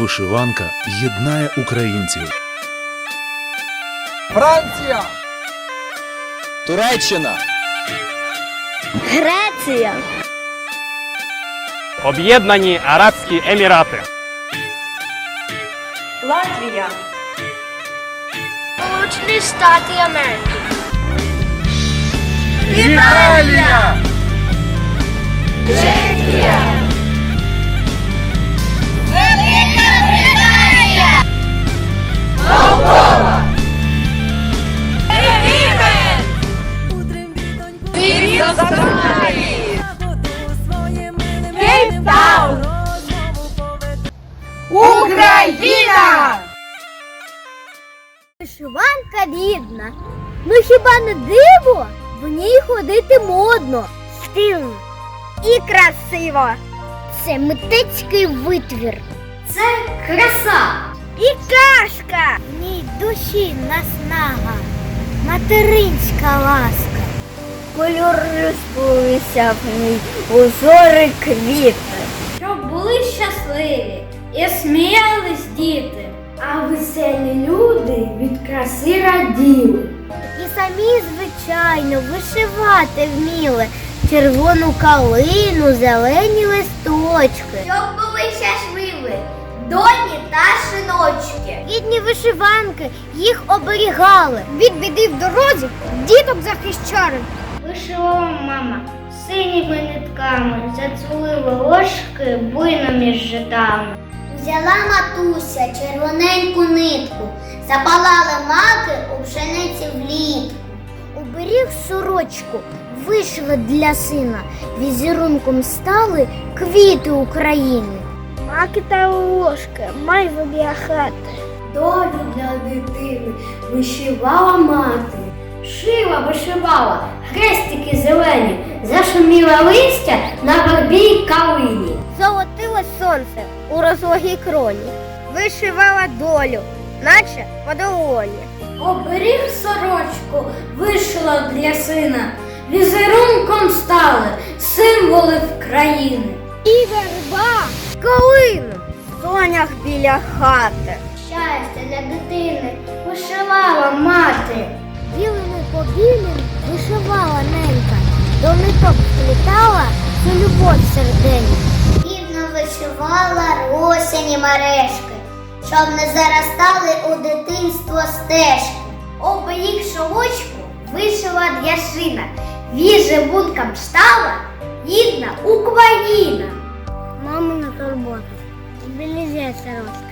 Вишиванка єднає українців. Франція! Туреччина, Греція, Об'єднані Арабські Емірати. Латвія, Сполучені Штати Америки, Італія! Кейптаун, Україна! Вишиванка рідна. Ну хіба не диво? В ній ходити модно, стильно і красиво. Це митецький витвір. Це краса і казка. В ній душі наснага, материнська ласка. Кольори сплилися в ній, узори квіти. Щоб були щасливі і сміялись діти. А веселі люди від краси раділи. І самі, звичайно, вишивати вміли червону калину, зелені листочки. Щоб були щасливі, доні та шиночки. Рідні вишиванки їх оберігали. Від біди в дорозі діток захищали. Вишивала мама синіми нитками, зацвіли волошки буйно між житами. Взяла матуся червоненьку нитку, запалали маки у пшениці влітку. Уберіг сорочку, вишила для сина, візерунком стали квіти України. Маки та ложки, майже для хати. Долю для дитини вишивала мати. Шила вишивала, хрестики зелені, зашуміла листя на вербій калині. Золотило сонце у розлогій кроні, вишивала долю, наче по долоні. Оберіг сорочку, вишила для сина, візерунком стали символи в країни. І верба, калину, в сонях біля хати. Щастя для дитини вишивала мати. Білими по білим вишивала ненька, до ниток сплітала цю любов серденька. Півно вишивала росяні мережки, щоб не заростали у дитинство стежки. Оберіг шолочку вишила для шина, віжевункам стала рідна Україна. Мамина турбота, білізє сорочка.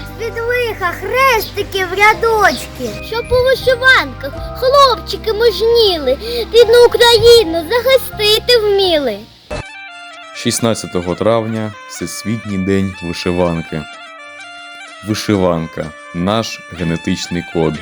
Захистять від лиха хрестики в рядочки, щоб у вишиванках хлопчики мужніли, рідну Україну захистити вміли. 16 травня Всесвітній день вишиванки. Вишиванка наш генетичний код.